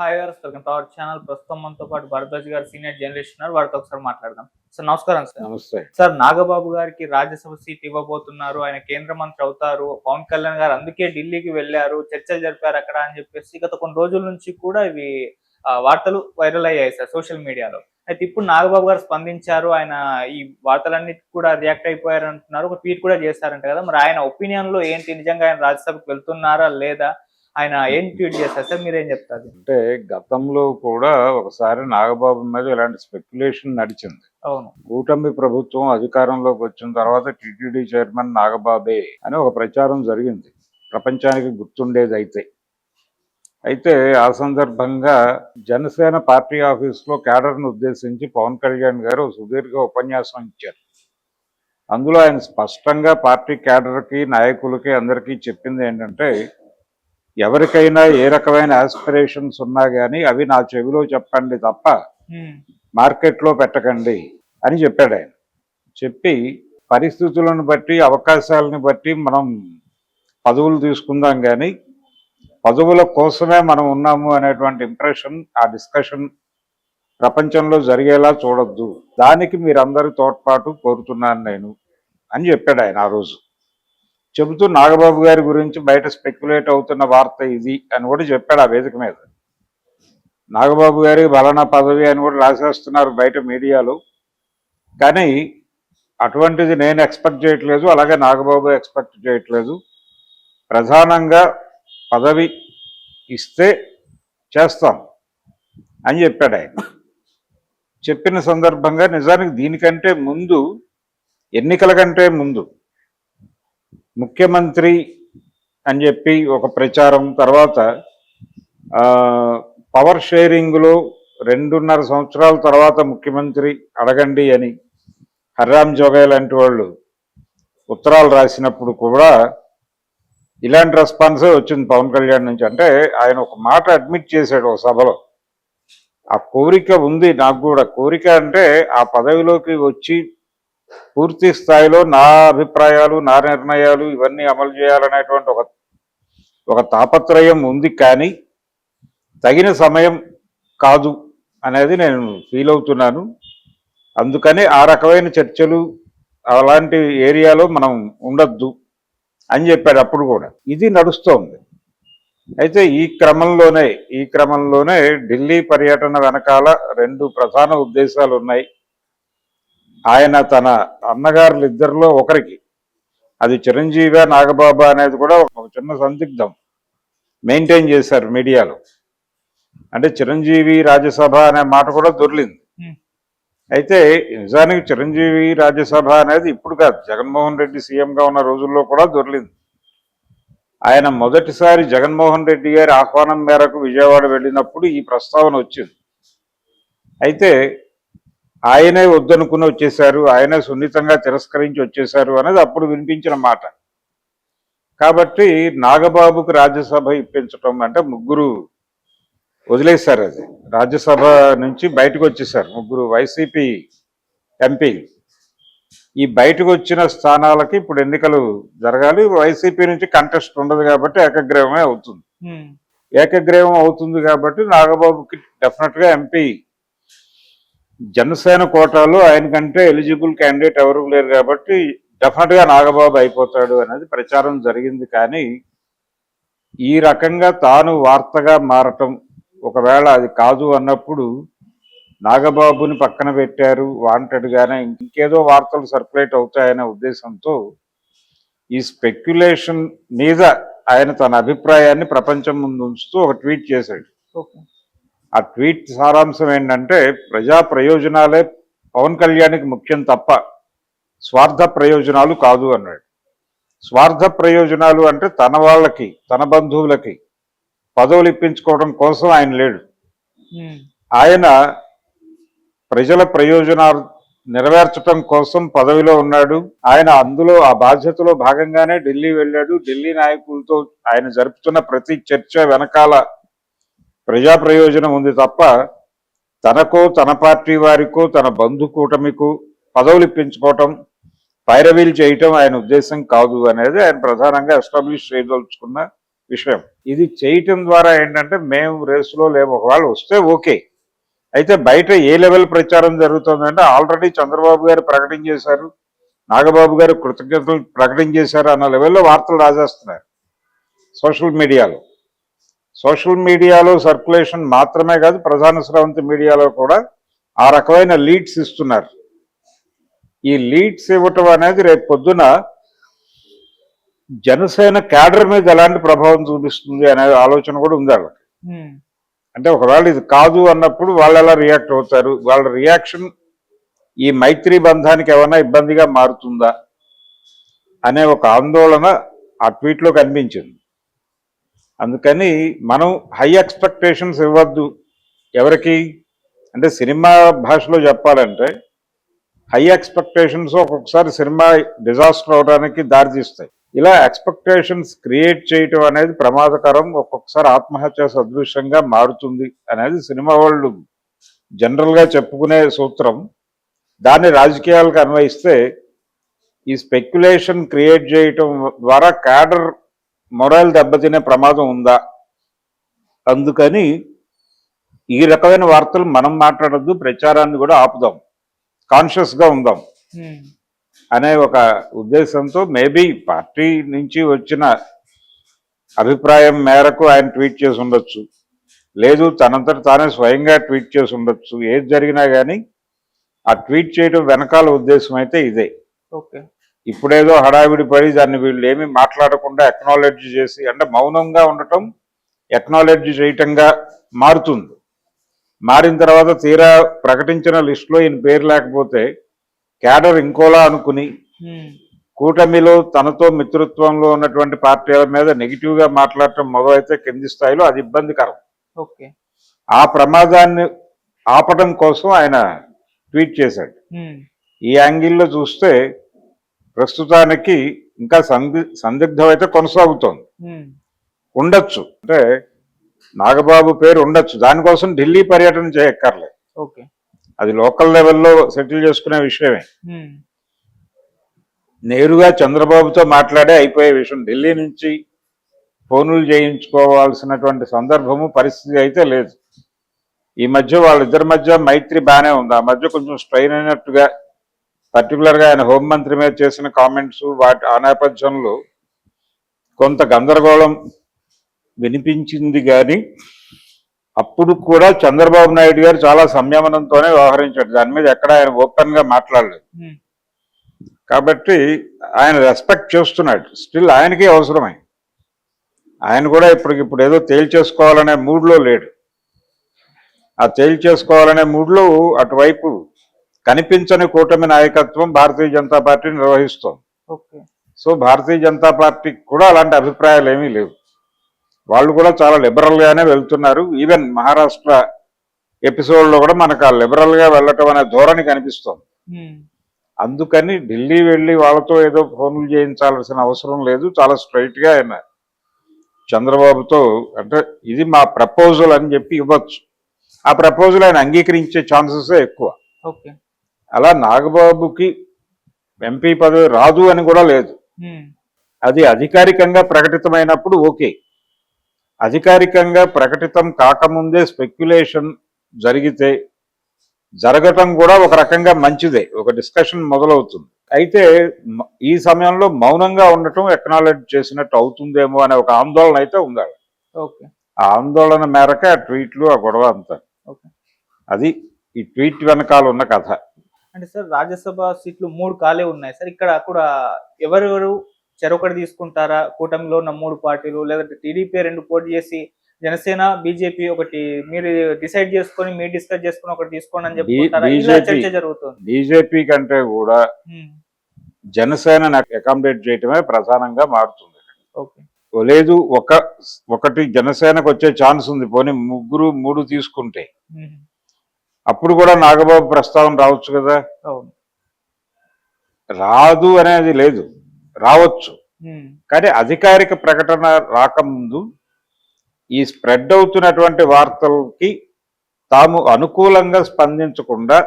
Hi గారు welcome to our channel ప్రస్తుతం మనతో పాటు భరద్వాజ్ గారు సీనియర్ జర్నలిస్ట్ ఉన్నారు. వారితో ఒకసారి మాట్లాడదాం. సార్ నమస్కారం సార్ నమస్తే. సార్ నాగబాబు గారికి రాజ్యసభ సీట్ ఇవ్వబోతున్నారు. ఆయన కేంద్ర మంత్రి అవుతారు. పవన్ కళ్యాణ్ గారు అందుకే ఢిల్లీకి వెళ్ళారు. చర్చలు జరిపారు అక్కడ అని చెప్పేసి గత కొన్ని రోజుల నుంచి కూడా ఇవి వార్తలు వైరల్ అయ్యాయి సార్ సోషల్ మీడియాలో అయితే ఇప్పుడు నాగబాబు గారు స్పందించారు. ఆయన ఈ వార్తలన్నిటి కూడా రియాక్ట్ అయిపోయారు అంటున్నారు ఒక ట్వీట్ కూడా చేశారంట కదా. మరి ఆయన ఒపీనియన్లో ఏంటి? నిజంగా ఆయన రాజ్యసభకు వెళ్తున్నారా లేదా? ఆయన ఏం ట్వీట్ చేస్తారు సార్ మీరేం చెప్తారు? అంటే గతంలో కూడా ఒకసారి నాగబాబు మీద ఇలాంటి స్పెక్యులేషన్ నడిచింది. అవును. కూటమి ప్రభుత్వం అధికారంలోకి వచ్చిన తర్వాత టిటిడి చైర్మన్ నాగబాబే అని ఒక ప్రచారం జరిగింది. ప్రపంచానికి గుర్తుండేది అయితే అయితే ఆ సందర్భంగా జనసేన పార్టీ ఆఫీస్లో క్యాడర్ను ఉద్దేశించి పవన్ కళ్యాణ్ గారు సుదీర్ఘ ఉపన్యాసం ఇచ్చారు. అందులో ఆయన స్పష్టంగా పార్టీ క్యాడర్కి నాయకులకి అందరికీ చెప్పింది ఏంటంటే ఎవరికైనా ఏ రకమైన ఆస్పిరేషన్స్ ఉన్నా కానీ అవి నా చెవిలో చెప్పండి తప్ప. మార్కెట్లో పెట్టకండి అని చెప్పాడు ఆయన. చెప్పి పరిస్థితులను బట్టి అవకాశాలను బట్టి మనం పదవులు తీసుకుందాం కానీ పదవుల కోసమే మనం ఉన్నాము అనేటువంటి ఇంప్రెషన్ ఆ డిస్కషన్ ప్రపంచంలో జరిగేలా చూడొద్దు. దానికి మీరందరి తోడ్పాటు కోరుతున్నాను నేను అని చెప్పాడు ఆయన ఆ రోజు. చెబుతూ నాగబాబు గారి గురించి బయట స్పెక్యులేట్ అవుతున్న వార్త ఇది అని కూడా చెప్పాడు ఆ వేదిక మీద. నాగబాబు గారికి బలానా పదవి అని కూడా రాసేస్తున్నారు బయట మీడియాలో. కానీ అటువంటిది నేను ఎక్స్పెక్ట్ చేయట్లేదు అలాగే నాగబాబు ఎక్స్పెక్ట్ చేయట్లేదు. ప్రధానంగా పదవి ఇస్తే చేస్తాం అని చెప్పాడు ఆయన. చెప్పిన సందర్భంగా నిజానికి దీనికంటే ముందు ఎన్నికల కంటే ముందు ముఖ్యమంత్రి అని చెప్పి ఒక ప్రచారం తర్వాత పవర్ షేరింగ్లో రెండున్నర సంవత్సరాల తర్వాత ముఖ్యమంత్రి అడగండి అని హర్రామ్ జోగయ్య లాంటి వాళ్ళు ఉత్తరాలు రాసినప్పుడు కూడా ఇలాంటి రెస్పాన్సే వచ్చింది పవన్ కళ్యాణ్ నుంచి. అంటే ఆయన ఒక మాట అడ్మిట్ చేశాడు ఒక సభలో. ఆ కోరిక ఉంది నాకు కూడా. కోరిక అంటే ఆ పదవిలోకి వచ్చి పూర్తి స్థాయిలో నా అభిప్రాయాలు నా నిర్ణయాలు ఇవన్నీ అమలు చేయాలనేటువంటి ఒక ఒక తాపత్రయం ఉంది కానీ తగిన సమయం కాదు అనేది నేను ఫీల్ అవుతున్నాను. అందుకని ఆ రకమైన చర్చలు అలాంటి ఏరియాలో మనం ఉండొద్దు అని చెప్పాడు అప్పుడు కూడా. ఇది నడుస్తోంది. అయితే ఈ క్రమంలోనే ఈ క్రమంలోనే ఢిల్లీ పర్యటన వెనకాల రెండు ప్రధాన ఉద్దేశాలు ఉన్నాయి ఆయన తన అన్నగారులు ఇద్దరిలో ఒకరికి. అది చిరంజీవి నాగబాబా అనేది కూడా ఒక చిన్న సందిగ్ధం. మెయింటైన్ చేశారు మీడియాలో. అంటే చిరంజీవి రాజ్యసభ అనే మాట కూడా దొర్లింది. అయితే నిజానికి చిరంజీవి రాజ్యసభ అనేది ఇప్పుడు కాదు జగన్మోహన్ రెడ్డి సీఎంగా ఉన్న రోజుల్లో కూడా దొర్లింది ఆయన మొదటిసారి జగన్మోహన్ రెడ్డి గారి ఆహ్వానం మేరకు విజయవాడ వెళ్ళినప్పుడు ఈ ప్రస్తావన వచ్చింది. అయితే ఆయనే వద్దనుకుని వచ్చేశారు ఆయనే సున్నితంగా తిరస్కరించి వచ్చేశారు అనేది అప్పుడు వినిపించిన మాట. కాబట్టి నాగబాబుకు రాజ్యసభ ఇప్పించటం అంటే ముగ్గురు వదిలేశారు అది. రాజ్యసభ నుంచి బయటకు వచ్చేసారు ముగ్గురు వైసీపీ ఎంపీ. ఈ బయటకు వచ్చిన స్థానాలకి ఇప్పుడు ఎన్నికలు జరగాలి. వైసీపీ నుంచి కంటెస్ట్ ఉండదు కాబట్టి ఏకగ్రీవమే అవుతుంది. ఏకగ్రీవం అవుతుంది కాబట్టి నాగబాబుకి డెఫినెట్గా ఎంపీ జనసేన కోటాలో ఆయనకంటే ఎలిజిబుల్ క్యాండిడేట్ ఎవరు లేరు కాబట్టి డెఫినెట్గా నాగబాబు అయిపోతాడు అనేది ప్రచారం జరిగింది కానీ ఈ రకంగా తాను వార్తగా మారటం ఒకవేళ అది కాదు అన్నప్పుడు నాగబాబుని పక్కన పెట్టారు వాంటెడ్గానే ఇంకేదో వార్తలు సర్క్యులేట్ అవుతాయనే ఉద్దేశంతో ఈ స్పెక్యులేషన్ మీద ఆయన తన అభిప్రాయాన్ని ప్రపంచం ముందు ఉంచుతూ ఒక ట్వీట్ చేశాడు. ఓకే. ఆ ట్వీట్ సారాంశం ఏంటంటే ప్రజా ప్రయోజనాలే పవన్ కళ్యాణ్కి ముఖ్యం తప్ప స్వార్థ ప్రయోజనాలు కాదు అన్నాడు. స్వార్థ ప్రయోజనాలు అంటే తన వాళ్ళకి తన బంధువులకి పదవులు ఇప్పించుకోవడం కోసం ఆయన లేడు. ఆయన ప్రజల ప్రయోజనాలు నెరవేర్చడం కోసం పదవిలో ఉన్నాడు. ఆయన అందులో ఆ బాధ్యతలో భాగంగానే ఢిల్లీ వెళ్ళాడు. ఢిల్లీ నాయకులతో ఆయన జరుపుతున్న ప్రతి చర్చ వెనకాల ప్రజా ప్రయోజనం ఉంది తప్ప తనకో తన పార్టీ వారికో తన బంధు కూటమికు పదవులు ఇప్పించుకోవటం పైరవీలు చేయటం ఆయన ఉద్దేశం కాదు అనేది ఆయన ప్రధానంగా ఎస్టాబ్లిష్ చేయదలుచుకున్న విషయం. ఇది చేయటం ద్వారా ఏంటంటే మేము రేసులో లేము. ఒకవేళ వస్తే ఓకే. అయితే బయట ఏ లెవెల్ ప్రచారం జరుగుతుందంటే ఆల్రెడీ చంద్రబాబు గారు ప్రకటన చేశారు నాగబాబు గారు కృతజ్ఞతలు ప్రకటన చేశారు అన్న లెవెల్లో వార్తలు రాజేస్తున్నారు సోషల్ మీడియాలో. సోషల్ మీడియాలో సర్క్యులేషన్ మాత్రమే కాదు ప్రధాన స్రవంతి మీడియాలో కూడా ఆ రకమైన లీడ్స్ ఇస్తున్నారు. ఈ లీడ్స్ ఇవ్వటం అనేది రేపు పొద్దున జనసేన క్యాడర్ మీద ఎలాంటి ప్రభావం చూపిస్తుంది అనే ఆలోచన కూడా ఉంది వాళ్ళకి. అంటే ఒకవేళ ఇది కాదు అన్నప్పుడు వాళ్ళు ఎలా రియాక్ట్ అవుతారు? వాళ్ళ రియాక్షన్ ఈ మైత్రి బంధానికి ఏమైనా ఇబ్బందిగా మారుతుందా? అనే ఒక ఆందోళన ఆ ట్వీట్లో కనిపించింది. అందుకని మనం హై ఎక్స్పెక్టేషన్స్ ఇవ్వద్దు. ఎవరికి? అంటే సినిమా భాషలో చెప్పాలంటే హై ఎక్స్పెక్టేషన్స్ ఒక్కొక్కసారి సినిమా డిజాస్టర్ అవడానికి దారితీస్తాయి ఇలా ఎక్స్పెక్టేషన్స్ క్రియేట్ చేయటం అనేది ప్రమాదకరం ఒక్కొక్కసారి ఆత్మహత్య సదృశ్యంగా మారుతుంది అనేది సినిమా వాళ్ళు జనరల్గా చెప్పుకునే సూత్రం. దాన్ని రాజకీయాలకు అన్వయిస్తే ఈ స్పెక్యులేషన్ క్రియేట్ చేయటం ద్వారా క్యాడర్ మొరల్ దెబ్బతినే ప్రమాదం ఉందా? అందుకని ఈ రకమైన వార్తలు మనం మాట్లాడద్దు ప్రచారాన్ని కూడా ఆపుదాం. కాన్షియస్గా ఉందాం. ఉమ్, అనే ఒక ఉద్దేశంతో మేబీ పార్టీ నుంచి వచ్చిన అభిప్రాయం మేరకు ఆయన ట్వీట్ చేసి ఉండొచ్చు. లేదు తనంతట తానే స్వయంగా ట్వీట్ చేసి ఉండొచ్చు. ఏది జరిగినా కానీ ఆ ట్వీట్ చేయడం వెనకాల ఉద్దేశం అయితే ఇదే. ఓకే. ఇప్పుడేదో హడావిడి పడి దాన్ని వీళ్ళు ఏమీ మాట్లాడకుండా ఎక్నాలెడ్జ్ చేసి అంటే మౌనంగా ఉండటం ఎక్నాలెడ్జ్ చేయటంగా మారుతుంది. మారిన తర్వాత తీరా ప్రకటించిన లిస్టులో ఈయన పేరు లేకపోతే క్యాడర్ ఇంకోలా అనుకుని కూటమిలో తనతో మిత్రత్వంలో ఉన్నటువంటి పార్టీల మీద నెగిటివ్గా మాట్లాడటం మొదలైతే కింది స్థాయిలో అది ఇబ్బందికరం. ఓకే. ఆ ప్రమాదాన్ని ఆపడం కోసం ఆయన ట్వీట్ చేశాడు. ఈ యాంగిల్లో చూస్తే ప్రస్తుతానికి ఇంకా సంది సందిగ్ధం అయితే కొనసాగుతోంది ఉండొచ్చు. అంటే నాగబాబు పేరు ఉండొచ్చు. దానికోసం ఢిల్లీ పర్యటన చేయక్కర్లే. ఓకే. అది లోకల్ లెవెల్లో సెటిల్ చేసుకునే విషయమే. నేరుగా చంద్రబాబుతో మాట్లాడే అయిపోయే విషయం. ఢిల్లీ నుంచి ఫోనులు చేయించుకోవాల్సినటువంటి సందర్భము పరిస్థితి అయితే లేదు. ఈ మధ్య వాళ్ళిద్దరి మధ్య మైత్రి బాగానే ఉంది. ఆ మధ్య కొంచెం స్ట్రైన్ అయినట్టుగా పర్టికులర్గా ఆయన హోంమంత్రి మీద చేసిన కామెంట్స్ వాటి ఆ నేపథ్యంలో కొంత గందరగోళం వినిపించింది కానీ అప్పుడు కూడా చంద్రబాబు నాయుడు గారు చాలా సంయమనంతోనే వ్యవహరించాడు దాని మీద ఎక్కడ ఆయన ఓపెన్గా మాట్లాడలేదు. ఉమ్, కాబట్టి ఆయన రెస్పెక్ట్ చేస్తున్నాడు. స్టిల్ ఆయనకే అవసరమై ఆయన కూడా ఇప్పటికిప్పుడు ఏదో తేల్చేసుకోవాలనే మూడ్లో లేడు. ఆ తేల్చేసుకోవాలనే మూడ్లో అటువైపు కనిపించని కూటమి నాయకత్వం భారతీయ జనతా పార్టీ నిర్వహిస్తోంది. సో భారతీయ జనతా పార్టీకి కూడా అలాంటి అభిప్రాయాలు ఏమీ లేవు. వాళ్ళు కూడా చాలా లిబరల్ గానే వెళ్తున్నారు. ఈవెన్ మహారాష్ట్ర ఎపిసోడ్లో కూడా మనకు ఆ లిబరల్గా వెళ్ళటం అనే ధోరణి కనిపిస్తోంది. అందుకని ఢిల్లీ వెళ్ళి వాళ్ళతో ఏదో ఫోన్లు చేయించాల్సిన అవసరం లేదు. చాలా స్ట్రైట్గా ఆయన చంద్రబాబుతో అంటే ఇది మా ప్రపోజల్ అని చెప్పి ఇవ్వచ్చు. ఆ ప్రపోజల్ ఆయన అంగీకరించే ఛాన్సెస్ ఎక్కువ. ఓకే. అలా నాగబాబుకి ఎంపీ పదవి రాదు అని కూడా లేదు. అది అధికారికంగా ప్రకటితమైనప్పుడు ఓకే. అధికారికంగా ప్రకటితం కాకముందే స్పెక్యులేషన్ జరిగితే జరగటం కూడా ఒక రకంగా మంచిదే ఒక డిస్కషన్ మొదలవుతుంది. అయితే ఈ సమయంలో మౌనంగా ఉండటం ఎక్నాలెడ్జ్ చేసినట్టు అవుతుందేమో అనే ఒక ఆందోళన అయితే ఉంది ఓకే. ఆ ఆందోళన మేరకే ఆ ట్వీట్లు ఆ గొడవ అంతా. అది ఈ ట్వీట్ వెనకాల ఉన్న కథ. అంటే సార్ రాజ్యసభ సీట్లు మూడు ఖాళీ ఉన్నాయి సార్. ఇక్కడ కూడా ఎవరెవరు చెరొకటి తీసుకుంటారా? కూటమిలో ఉన్న మూడు పార్టీలు లేదంటే టీడీపీ రెండు పోటీ చేసి జనసేన బీజేపీ ఒకటి మీరు డిసైడ్ చేసుకొని మీరు డిస్కస్ చేసుకొని ఒకటి తీసుకోండి అని చర్చ జరుగుతుంది. బీజేపీ కంటే కూడా జనసేన అకామిడేట్ చేయటమే ప్రధానంగా మారుతుంది. లేదు ఒక ఒకటి జనసేనకు వచ్చే ఛాన్స్ ఉంది. పోనీ ముగ్గురు మూడు తీసుకుంటే అప్పుడు కూడా నాగబాబు ప్రస్తావన రావచ్చు కదా? రాదు అనేది లేదు. రావచ్చు. కానీ అధికారిక ప్రకటన రాకముందు ఈ స్ప్రెడ్ అవుతున్నటువంటి వార్తలకి తాము అనుకూలంగా స్పందించకుండా